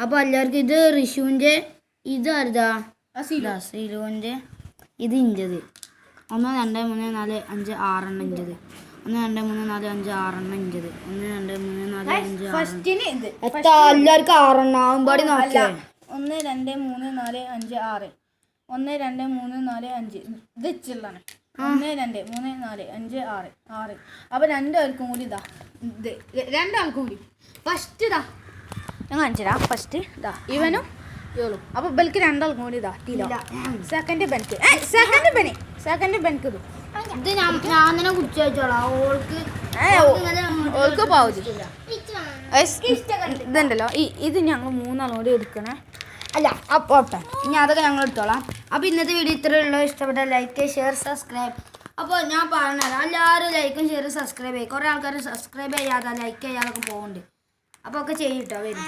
അപ്പോൾ എല്ലാവർക്കും ഇത് റിഷുവിന്റെ ഇത് ആരുതാ? സിലുവിന്റെ ഇത് ഇഞ്ചത്. ഒന്ന് രണ്ട് മൂന്ന് നാല് അഞ്ച് ആറെണ്ണം ഇഞ്ചത്. ഒന്ന് രണ്ട് മൂന്ന് നാല് അഞ്ച് ആറെണ്ണം ഇഞ്ചത്. ഒന്ന് രണ്ട് മൂന്ന് നാല് അഞ്ച് എത്ര എല്ലാവർക്കും ആറെണ്ണം ആവുമ്പാടി അല്ല. നോക്കിയാ ഒന്ന് രണ്ട് മൂന്ന് നാല് അഞ്ച് ആറ്. ഒന്ന് രണ്ട് മൂന്ന് നാല് അഞ്ച്. ഇത് ഇച്ചുള്ളതാണ്. ഒന്ന് രണ്ട് മൂന്ന് നാല് അഞ്ച് ആറ് ആറ്. അപ്പൊ രണ്ടാൾക്കും കൂടി ഇതാ ഇത്. രണ്ടാൾക്കും കൂടി. ഫസ്റ്റ് ഇതാ. ഞാൻ അഞ്ചിരാ ഫസ്റ്റ് ഇതാ ഇവനും ഇവളും. അപ്പൊ ബെൽക്ക് രണ്ടാൾക്കും കൂടി ഇതാ കിലോ. സെക്കൻഡ് ബെൻക്ക്. സെക്കൻഡ് ബെനി. സെക്കൻഡ് ബെൻക്ക് ഇത്. ഇത് ഞാൻ ഞാൻ തന്നെ കുടിച്ചു വെച്ചോളാം ഓൾക്ക് ഇതുണ്ടല്ലോ. ഈ ഇത് ഞങ്ങൾ മൂന്നാളും കൂടി എടുക്കണേ. അല്ല അപ്പോട്ടെ ഇനി അതൊക്കെ ഞങ്ങൾ എടുത്തോളാം. അപ്പോൾ ഇന്നത്തെ വീഡിയോ ഇത്രയേ ഉള്ളൂ. ഇഷ്ടപ്പെട്ട ലൈക്ക് ഷെയർ സബ്സ്ക്രൈബ് അപ്പോൾ ഞാൻ പറഞ്ഞുതരാം. എല്ലാവരും ലൈക്കും ഷെയർ സബ്സ്ക്രൈബ് ചെയ്യും കുറേ ആൾക്കാർ സബ്സ്ക്രൈബ് ചെയ്യാതെ ലൈക്ക് ചെയ്യാതൊക്കെ പോകുന്നുണ്ട് അപ്പോൾ ഒക്കെ ചെയ്യും കേട്ടോ വരും.